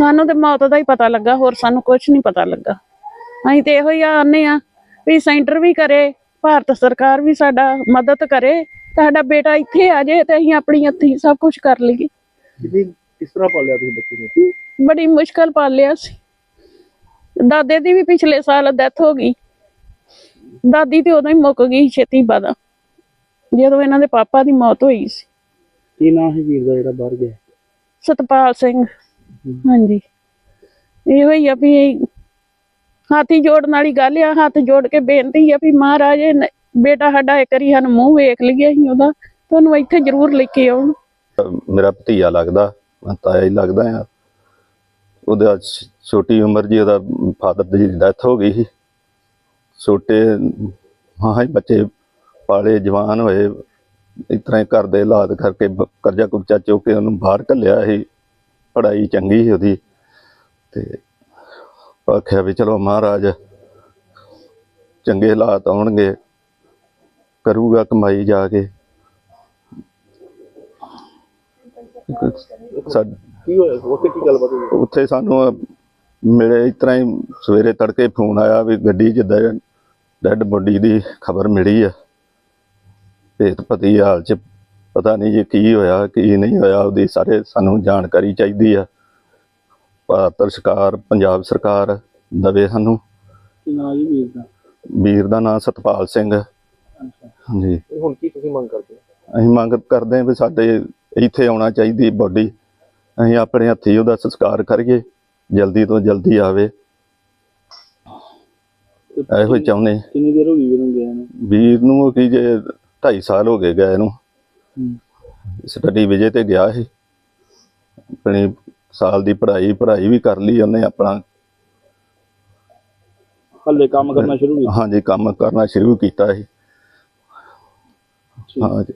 ਸਾਨੂੰ ਤੇ ਮੌਤ ਦਾ ਹੀ ਪਤਾ ਲੱਗਾ ਹੋਰ ਸਾਨੂੰ ਕੁਝ ਨਹੀਂ ਪਤਾ ਲੱਗਾ। ਅਸੀਂ ਤੇ ਇਹੋ ਹੀ ਆਨੇ ਆ ਵੀ ਸੈਂਟਰ ਵੀ ਕਰੇ ਭਾਰਤ ਸਰਕਾਰ ਵੀ ਸਾਡਾ ਮਦਦ ਕਰੇ ਸਾਡਾ ਬੇਟਾ ਇੱਥੇ ਆ ਜਾਏ ਤੇ ਅਸੀਂ ਆਪਣੀ ਹੱਥੀਂ ਸਭ ਕੁਝ ਕਰ ਲਈਏ। ਕਿਸ ਤਰ੍ਹਾਂ ਪਾਲਿਆ ਤੁਸੀਂ ਬੱਚੇ ਨੂੰ? ਬੜੀ ਮੁਸ਼ਕਲ ਪਾਲਿਆ ਸੀ। ਦਾਦੇ ਦੀ ਵੀ ਪਿਛਲੇ ਸਾਲ ਡੈਥ ਹੋ ਗਈ। ਦਾਦੀ ਤੇ ਉਦੋਂ ਹੀ ਮੁੱਕ ਗਈ ਛੇਤੀ ਬਾਦਾ। ਜਦੋਂ ਇਹਨਾਂ ਦੇ ਪਾਪਾ ਦੀ ਮੌਤ ਹੋਈ ਸੀ। ਕੀ ਨਾਂ ਹੈ ਵੀਰ ਦਾ ਜਿਹੜਾ ਬਾਹਰ ਗਿਆ? ਸਤਪਾਲ ਸਿੰਘ। ਹਾਂਜੀ। ਇਹੋ ਹੀ ਆ ਵੀ ਹਾਥੀ ਜੋੜਨ ਵਾਲੀ ਗੱਲ ਆ, ਹੱਥ ਜੋੜ ਕੇ ਬੇਨਤੀ ਆ ਵੀ ਮਹਾਰਾਜ ਬੇਟਾ ਸਾਡਾ ਇੱਕ ਵਾਰੀ ਸਾਨੂੰ ਮੂੰਹ ਵੇਖ ਲਈਏ ਅਸੀਂ ਉਹਦਾ, ਤੁਹਾਨੂੰ ਇੱਥੇ ਜ਼ਰੂਰ ਲੈ ਕੇ ਆਉਣ। ਮੇਰਾ ਭਤੀਆ ਲੱਗਦਾ ਤਾਇਆ ਹੀ ਲੱਗਦਾ ਆ। ਉਹਦਾ ਛੋਟੀ ਉਮਰ ਜੀ, ਉਹਦਾ ਫਾਦਰ ਦੀ ਡੈਥ ਹੋ ਗਈ ਸੀ। ਛੋਟੇ ਹਾਂ ਹੀ ਬੱਚੇ ਪਾਲੇ, ਜਵਾਨ ਹੋਏ। ਇਸ ਤਰ੍ਹਾਂ ਘਰ ਦੇ ਹਾਲਾਤ ਕਰਕੇ ਕਰਜ਼ਾ ਕੁਰਜ਼ਾ ਚੁੱਕ ਕੇ ਉਹਨੂੰ ਬਾਹਰ ਘੱਲਿਆ ਸੀ। ਪੜ੍ਹਾਈ ਚੰਗੀ ਸੀ ਉਹਦੀ ਤੇ ਆਖਿਆ ਵੀ ਚਲੋ ਮਹਾਰਾਜ ਚੰਗੇ ਹਾਲਾਤ ਆਉਣਗੇ ਕਰੂਗਾ ਕਮਾਈ ਜਾ ਕੇ। ਸਾ ਕੀ ਹੋਇਆ? ਉੱਥੇ ਕੀ ਗੱਲਬਾਤ ਹੋਈ? ਉੱਥੇ ਸਾਨੂੰ ਮਿਲੇ ਇਸ ਤਰ੍ਹਾਂ ਹੀ ਸਵੇਰੇ ਤੜਕੇ ਫੋਨ ਆਇਆ ਵੀ ਗੱਡੀ 'ਚ ਡੈਡ ਬੋਡੀ ਦੀ ਖਬਰ ਮਿਲੀ ਆ। ਭੇਤ ਪਤੀ ਹਾਲ 'ਚ ਪਤਾ ਨਹੀਂ ਜੀ ਕੀ ਹੋਇਆ ਕੀ ਨਹੀਂ ਹੋਇਆ ਉਹਦੀ ਸਾਰੇ ਸਾਨੂੰ ਜਾਣਕਾਰੀ ਚਾਹੀਦੀ ਆ। ਭਾਰਤ ਸਰਕਾਰ ਪੰਜਾਬ ਸਰਕਾਰ ਦਵੇ ਸਾਨੂੰ। ਕੀ ਨਾਂ ਜੀ ਵੀਰ ਦਾ? ਵੀਰ ਦਾ ਨਾਮ ਸਤਪਾਲ ਸਿੰਘ। ਹਾਂਜੀ। ਇਹ ਹੁਣ ਕੀ ਤੁਸੀਂ ਮੰਗ ਕਰਦੇ ਹੋ? ਅਸੀਂ ਮੰਗ ਕਰਦੇ ਹਾਂ ਵੀ ਸਾਡੇ ਇੱਥੇ ਆਉਣਾ ਚਾਹੀਦੀ ਬੋਡੀ। ਅਸੀਂ ਆਪਣੇ ਹੱਥੀਂ ਉਹਦਾ ਸੰਸਕਾਰ ਕਰੀਏ ਜਲਦੀ ਤੋਂ ਜਲਦੀ ਆਵੇ। ਤੇ ਇਹੋ ਹੀ ਚਾਹੁੰਦੇ। ਕਿੰਨੀ ਦੇਰ ਹੋ ਗਈ ਵੀਰ ਨੂੰ ਗਿਆ ਨੂੰ? ਵੀਰ ਨੂੰ ਕੀ ਜੇ 2.5 ਸਾਲ ਹੋ ਗਏ ਗਏ ਨੂੰ ਸਟੱਡੀ ਵਿਜੇ ਤੇ ਗਿਆ ਸੀ। ਆਪਣੀ ਸਾਲ ਦੀ ਪੜ੍ਹਾਈ ਪੜ੍ਹਾਈ ਵੀ ਕਰ ਲਈ ਉਹਨੇ ਆਪਣਾ। ਹੱਲੇ ਕੰਮ ਕਰਨਾ ਸ਼ੁਰੂ ਕੀਤਾ? ਹਾਂਜੀ ਕੰਮ ਕਰਨਾ ਸ਼ੁਰੂ ਕੀਤਾ ਸੀ। ਹਾਂਜੀ